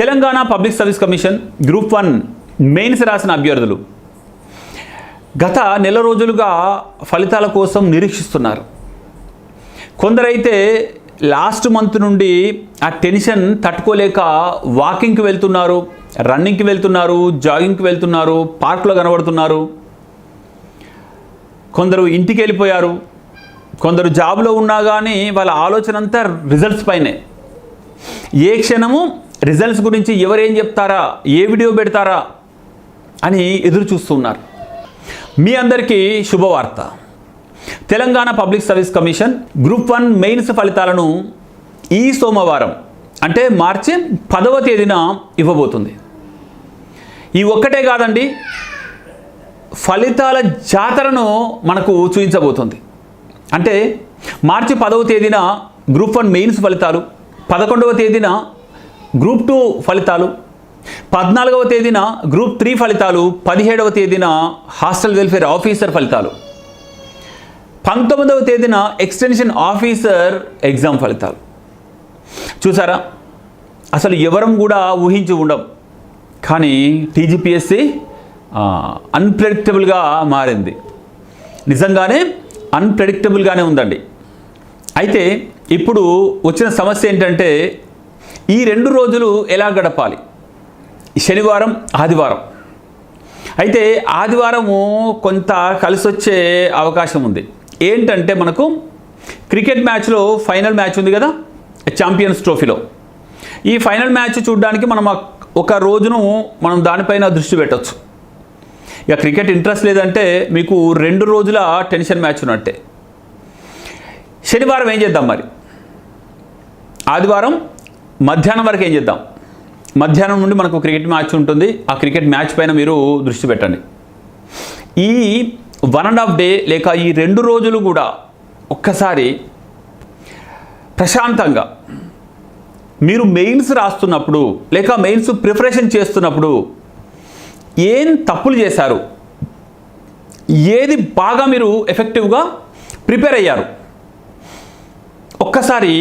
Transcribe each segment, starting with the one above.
Telangana public service commission group one mains రాసిన అభ్యర్థులు గత నెల రోజులుగా ఫలితాల కోసం నిరీక్షిస్తున్నారు. కొందరైతే లాస్ట్ మంత్ నుండి ఆ టెన్షన్ తట్టుకోలేక వాకింగ్కి వెళ్తున్నారు రన్నింగ్కి వెళ్తున్నారు జాగింగ్కి వెళ్తున్నారు పార్కులో కనబడుతున్నారు. కొందరు ఇంటికి వెళ్ళిపోయారు కొందరు జాబ్లో ఉన్నా కానీ వాళ్ళ ఆలోచన అంతా రిజల్ట్స్ పైనే. ఏ క్షణము రిజల్ట్స్ గురించి ఎవరేం చెప్తారా? ఏ వీడియో పెడతారా? అని ఎదురు చూస్తున్నారు. మీ అందరికీ శుభవార్త. Telangana public service commission group one mains ఫలితాలను ఈ సోమవారం అంటే మార్చి పదవ తేదీన ఇవ్వబోతుంది. ఈ ఒక్కటే కాదండి ఫలితాల జాతరను మనకు చూపించబోతుంది. అంటే మార్చి పదవ తేదీన గ్రూప్ వన్ మెయిన్స్ ఫలితాలు పదకొండవ తేదీన గ్రూప్ టూ ఫలితాలు. పద్నాలుగవ తేదీన గ్రూప్ త్రీ ఫలితాలు పదిహేడవ తేదీన హాస్టల్ వెల్ఫేర్ ఆఫీసర్ ఫలితాలు. పంతొమ్మిదవ తేదీన ఎక్స్టెన్షన్ ఆఫీసర్ ఎగ్జామ్ ఫలితాలు. చూసారా? అసలు ఎవరం కూడా ఊహించి ఉండం. కానీ టీజీపీఎస్సి అన్ప్రెడిక్టబుల్గా మారింది. నిజంగానే అన్ప్రెడిక్టబుల్గానే ఉందండి. అయితే ఇప్పుడు వచ్చిన సమస్య ఏంటంటే ఈ రెండు రోజులు ఎలా గడపాలి? శనివారం ఆదివారం. అయితే ఆదివారము కొంత కలిసి వచ్చే అవకాశం ఉంది. ఏంటంటే మనకు క్రికెట్ మ్యాచ్లో ఫైనల్ మ్యాచ్ ఉంది కదా ఛాంపియన్స్ ట్రోఫీలో. ఈ ఫైనల్ మ్యాచ్ చూడడానికి మనం ఒక రోజును మనం దానిపైన దృష్టి పెట్టవచ్చు ఇక క్రికెట్ ఇంట్రెస్ట్ లేదంటే మీకు రెండు రోజుల టెన్షన్ మ్యాచ్ ఉన్నట్టే. శనివారం ఏం చేద్దాం మరి? ఆదివారం మధ్యాహ్నం వరకు ఏం చేద్దాం? మధ్యాహ్నం నుండి మనకు క్రికెట్ మ్యాచ్ ఉంటుంది. ఆ క్రికెట్ మ్యాచ్ పైన మీరు దృష్టి పెట్టండి. ఈ వన్ అండ్ హాఫ్ డే లేక ఈ రెండు రోజులు కూడా ఒక్కసారి ప్రశాంతంగా మీరు మెయిన్స్ రాస్తున్నప్పుడు లేక మెయిన్స్ ప్రిపరేషన్ చేస్తున్నప్పుడు ఏం తప్పులు చేశారు? ఏది బాగా మీరు ఎఫెక్టివ్గా ప్రిపేర్ అయ్యారు? ఒక్కసారి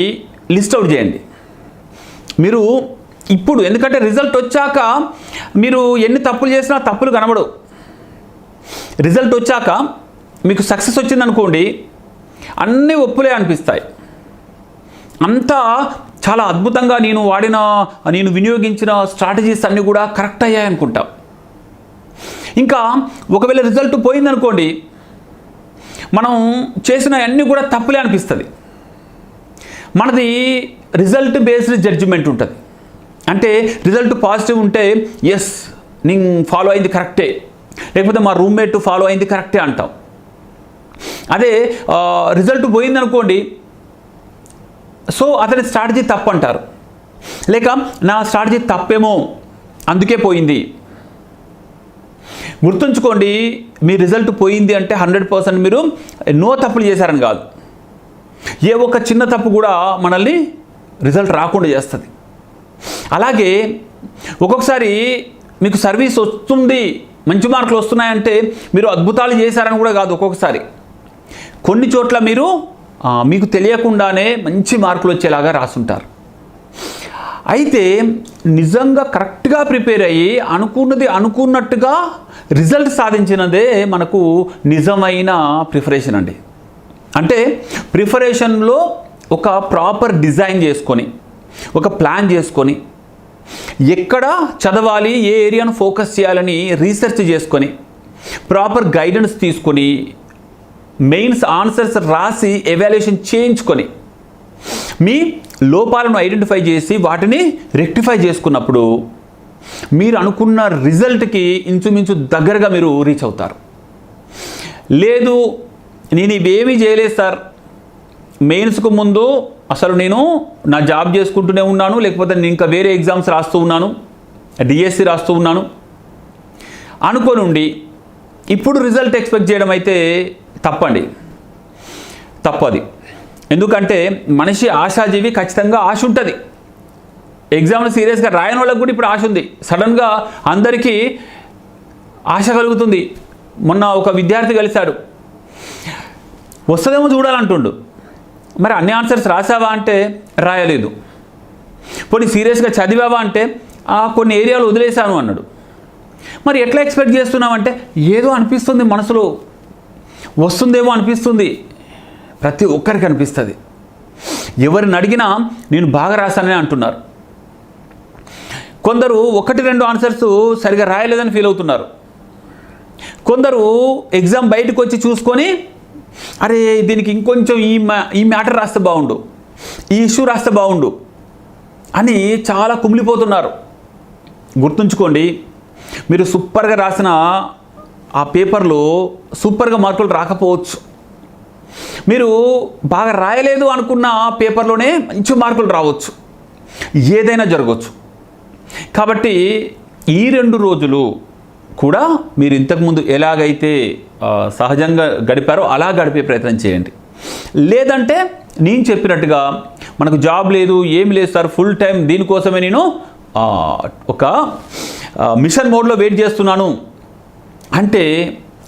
లిస్ట్ అవుట్ చేయండి. మీరు ఇప్పుడు ఎందుకంటే రిజల్ట్ వచ్చాక మీరు ఎన్ని తప్పులు చేసినా తప్పులు కనబడవు. రిజల్ట్ వచ్చాక మీకు సక్సెస్ వచ్చిందనుకోండి అన్నీ ఒప్పులే అనిపిస్తాయి. అంతా చాలా అద్భుతంగా నేను వాడిన నేను వినియోగించిన స్ట్రాటజీస్ అన్నీ కూడా కరెక్ట్ అయ్యాయి అనుకుంటాం. ఇంకా ఒకవేళ రిజల్ట్ పోయిందనుకోండి మనం చేసిన అన్నీ కూడా తప్పులే అనిపిస్తుంది. మనది రిజల్ట్ బేస్డ్ జడ్జిమెంట్ ఉంటుంది. అంటే రిజల్ట్ పాజిటివ్ ఉంటే ఎస్ నేను ఫాలో అయింది కరెక్టే లేకపోతే మా రూమ్మేట్ ఫాలో అయింది కరెక్టే అంటాం అదే రిజల్ట్ పోయిందనుకోండి సో అతని స్ట్రాటజీ తప్పు అంటారు లేక నా స్ట్రాటజీ తప్పేమో అందుకే పోయింది. గుర్తుంచుకోండి మీ రిజల్ట్ పోయింది అంటే హండ్రెడ్ పర్సెంట్ మీరు నో తప్పులు చేశారని కాదు. ఏ ఒక్క చిన్న తప్పు కూడా మనల్ని రిజల్ట్ రాకుండా చేస్తుంది. అలాగే ఒక్కొక్కసారి మీకు సర్వీస్ వస్తుంది మంచి మార్కులు వస్తున్నాయంటే మీరు అద్భుతాలు చేశారని కూడా కాదు ఒక్కొక్కసారి. కొన్ని చోట్ల మీరు మీకు తెలియకుండానే మంచి మార్కులు వచ్చేలాగా రాసుంటారు. అయితే నిజంగా కరెక్ట్గా ప్రిపేర్ అయ్యి అనుకున్నది అనుకున్నట్టుగా రిజల్ట్ సాధించినదే మనకు నిజమైన ప్రిపరేషన్ అండి. అంటే ప్రిపరేషన్లో ఒక ప్రాపర్ డిజైన్ చేసుకొని ఒక ప్లాన్ చేసుకొని ఎక్కడ చదవాలి ఏ ఏరియాను ఫోకస్ చేయాలని రీసెర్చ్ చేసుకొని ప్రాపర్ గైడెన్స్ తీసుకొని మెయిన్స్ ఆన్సర్స్ రాసి ఎవాల్యుయేషన్ చేయించుకొని మీ లోపాలను ఐడెంటిఫై చేసి వాటిని రెక్టిఫై చేసుకున్నప్పుడు మీరు అనుకున్న రిజల్ట్కి ఇంచుమించు దగ్గరగా మీరు రీచ్ అవుతారు. లేదు నేను ఇవేమీ చేయలేదు సార్ మెయిన్స్కు ముందు అసలు నేను నా జాబ్ చేసుకుంటూనే ఉన్నాను లేకపోతే నేను ఇంకా వేరే ఎగ్జామ్స్ రాస్తూ ఉన్నాను డిఎస్సి రాస్తూ ఉన్నాను. అనుకొని ఉండి ఇప్పుడు రిజల్ట్ ఎక్స్పెక్ట్ చేయడం అయితే తప్పండి. తప్పది. ఎందుకంటే మనిషి ఆశాజీవి ఖచ్చితంగా ఆశ ఉంటుంది. ఎగ్జామ్లు సీరియస్గా రాయని వాళ్ళకి కూడా ఇప్పుడు ఆశ ఉంది. సడన్గా అందరికీ ఆశ కలుగుతుంది. మొన్న ఒక విద్యార్థి కలిశాడు. వస్తుందేమో చూడాలంటుండు. మరి అన్ని ఆన్సర్స్ రాసావా అంటే రాయలేదు. పోనీ సీరియస్గా చదివావా అంటే ఆ, కొన్ని ఏరియాలు వదిలేశాను అన్నాడు. మరి ఎట్లా ఎక్స్పెక్ట్ చేస్తున్నామంటే ఏదో అనిపిస్తుంది మనసులో వస్తుందేమో అనిపిస్తుంది. ప్రతి ఒక్కరికి అనిపిస్తుంది. ఎవరిని అడిగినా నేను బాగా రాశానని అంటున్నారు. కొందరు ఒకటి రెండు ఆన్సర్స్ సరిగా రాయలేదని ఫీల్ అవుతున్నారు. కొందరు ఎగ్జామ్ బయటకు వచ్చి చూసుకొని అరే దీనికి ఇంకొంచెం ఈ మా ఈ మ్యాటర్ రాస్తే బాగుండు. ఈ ఇష్యూ రాస్తే బాగుండు. అని చాలా కుమిలిపోతున్నారు. గుర్తుంచుకోండి మీరు సూపర్గా రాసిన ఆ పేపర్లో సూపర్గా మార్కులు రాకపోవచ్చు. మీరు బాగా రాయలేదు అనుకున్న పేపర్లోనే మంచి మార్కులు రావచ్చు. ఏదైనా జరగవచ్చు. కాబట్టి ఈ రెండు రోజులు కూడా మీరు ఇంతకుముందు ఎలాగైతే సహజంగా గడిపారో అలా గడిపే ప్రయత్నం చేయండి. లేదంటే నేను చెప్పినట్టుగా మనకు జాబ్ లేదు ఏం లేదు సార్ ఫుల్ టైం దీనికోసమే నేను ఒక మిషన్ మోడ్లో వెయిట్ చేస్తున్నాను. అంటే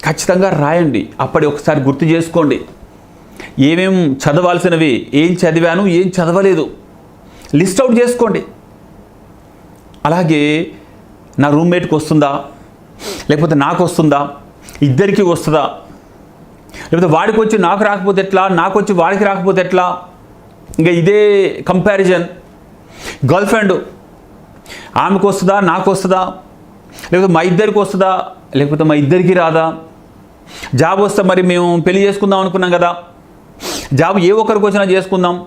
ఖచ్చితంగా రాయండి. అప్పటి ఒకసారి గుర్తు చేసుకోండి. ఏమేం చదవాల్సినవి ఏం చదివాను ఏం చదవలేదు. లిస్ట్ అవుట్ చేసుకోండి. అలాగే నా రూమ్మేట్కి వస్తుందా? లేకపోతే నాకు వస్తుందా ఇద్దరికి వస్తుందా? లేకపోతే వాడికి వచ్చి నాకు రాకపోతే ఎట్లా? నాకు వచ్చి వాడికి రాకపోతే ఎట్లా? ఇంకా ఇదే కంపారిజన్ గర్ల్ ఫ్రెండ్ ఆమెకు వస్తుందా? నాకు వస్తుందా? లేకపోతే మా ఇద్దరికి వస్తుందా? లేకపోతే మా ఇద్దరికి రాదా? జాబ్ వస్తే మరి మేము పెళ్ళి చేసుకుందాం అనుకున్నాం కదా. జాబ్ ఏ ఒక్కరికి వచ్చినా చేసుకుందాం.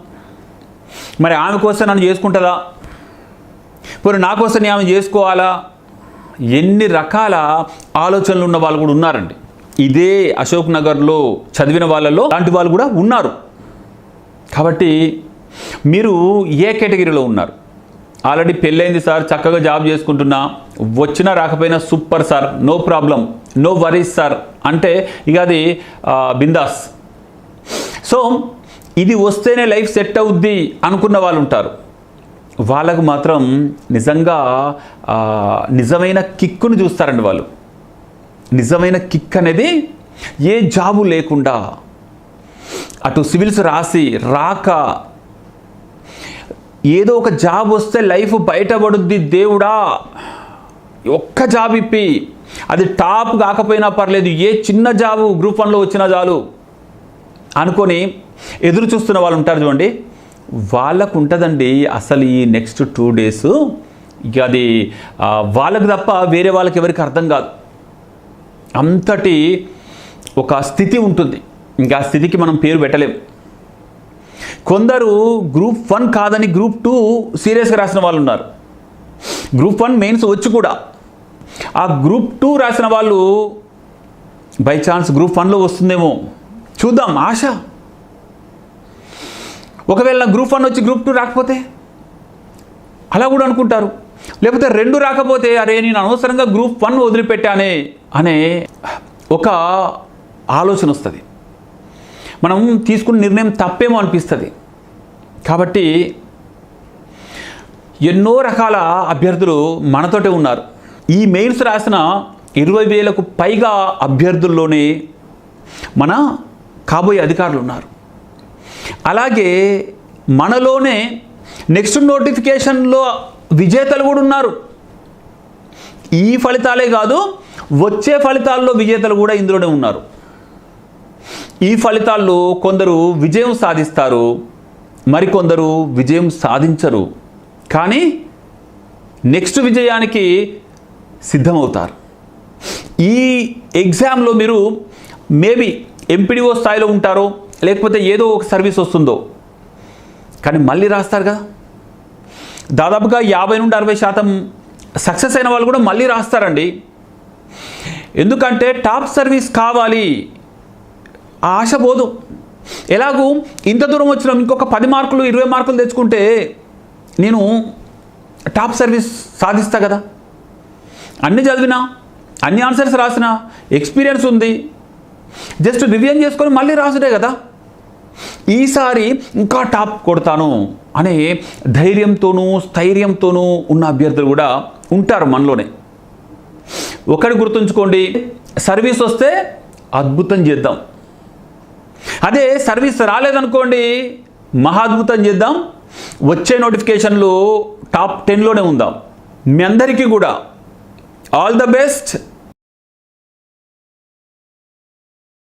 మరి ఆమెకు వస్తే నన్ను చేసుకుంటుందా? పోనీ నాకు వస్తే నేను ఆమె చేసుకోవాలా? ఎన్ని రకాల ఆలోచనలు ఉన్న వాళ్ళు కూడా ఉన్నారండి. ఇదే అశోక్ నగర్లో చదివిన వాళ్ళలో లాంటి వాళ్ళు కూడా ఉన్నారు. కాబట్టి మీరు ఏ కేటగిరీలో ఉన్నారు? ఆల్రెడీ పెళ్ళైంది సార్ చక్కగా జాబ్ చేసుకుంటున్నా వచ్చినా రాకపోయినా super sir no problem no worries sir అంటే ఇక అది బిందాస్. సో ఇది వస్తేనే లైఫ్ సెట్ అవుద్ది అనుకున్న వాళ్ళు ఉంటారు. వాళ్ళకు మాత్రం నిజంగా నిజమైన కిక్కును చూస్తారండి వాళ్ళు. నిజమైన కిక్ అనేది ఏ జాబు లేకుండా అటు సివిల్స్ రాసి రాక ఏదో ఒక జాబ్ వస్తే లైఫ్ బయటపడుద్ది దేవుడా. ఒక్క జాబ్ ఇప్పి అది టాప్ కాకపోయినా పర్లేదు ఏ చిన్న జాబు గ్రూప్ వన్లో వచ్చినా చాలు అనుకొని ఎదురు చూస్తున్న వాళ్ళు ఉంటారు చూడండి. వాళ్ళకు ఉంటుందండి అసలు ఈ నెక్స్ట్ టూ డేస్. ఇక అది వాళ్ళకు తప్ప వేరే వాళ్ళకి ఎవరికి అర్థం కాదు. అంతటి ఒక స్థితి ఉంటుంది. ఇంకా ఆ స్థితికి మనం పేరు పెట్టలేం. కొందరు గ్రూప్ వన్ కాదని గ్రూప్ టూ సీరియస్గా రాసిన వాళ్ళు ఉన్నారు గ్రూప్ వన్ మెయిన్స్ వచ్చి కూడా. ఆ గ్రూప్ టూ రాసిన వాళ్ళు బై ఛాన్స్ గ్రూప్ వన్లో వస్తుందేమో. చూద్దాం ఆశ. ఒకవేళ నా గ్రూప్ వన్ వచ్చి గ్రూప్ టూ రాకపోతే? అలా కూడా అనుకుంటారు. లేకపోతే రెండు రాకపోతే అరే నేను అనవసరంగా గ్రూప్ వన్ వదిలిపెట్టానే అనే ఒక ఆలోచన వస్తుంది. మనం తీసుకున్న నిర్ణయం తప్పేమో అనిపిస్తుంది. కాబట్టి ఎన్నో రకాల అభ్యర్థులు మనతోటే ఉన్నారు. ఈ మెయిన్స్ రాసిన ఇరవై వేలకు పైగా అభ్యర్థుల్లోనే మన కాబోయే అధికారులు ఉన్నారు. అలాగే మనలోనే నెక్స్ట్ నోటిఫికేషన్లో విజేతలు కూడా ఉన్నారు. ఈ ఫలితాలే కాదు వచ్చే ఫలితాల్లో విజేతలు కూడా ఇందులోనే ఉన్నారు. ఈ ఫలితాల్లో కొందరు విజయం సాధిస్తారు మరికొందరు విజయం సాధించరు. కానీ నెక్స్ట్ విజయానికి సిద్ధమవుతారు. ఈ ఎగ్జామ్లో మీరు మేబీ ఎంపీడీఓ స్థాయిలో ఉంటారో లేకపోతే ఏదో ఒక సర్వీస్ వస్తుందో. కానీ మళ్ళీ రాస్తారు కదా దాదాపుగా యాభై నుండి అరవై శాతం సక్సెస్ అయిన వాళ్ళు కూడా మళ్ళీ రాస్తారండి. ఎందుకంటే టాప్ సర్వీస్ కావాలి. ఆశ పోదు. ఎలాగూ ఇంత దూరం వచ్చినాం ఇంకొక పది మార్కులు ఇరవై మార్కులు తెచ్చుకుంటే నేను టాప్ సర్వీస్ సాధిస్తా కదా. అన్ని చదివినా అన్ని ఆన్సర్స్ రాసిన ఎక్స్పీరియన్స్ ఉంది. జస్ట్ రివిజన్ చేసుకొని మళ్ళీ రాసుడే కదా. ఈసారి ఇంకా టాప్ కొడతాను అనే ధైర్యంతోనూ స్థైర్యంతోనూ ఉన్న అభ్యర్థులు కూడా ఉంటారు మనలోనే. ఒకటి గుర్తుంచుకోండి సర్వీస్ వస్తే అద్భుతం చేద్దాం. అదే సర్వీస్ రాలేదనుకోండి మహాద్భుతం చేద్దాం. వచ్చే నోటిఫికేషన్లు టాప్ టెన్లోనే ఉందాం. మీ అందరికీ కూడా. All the best.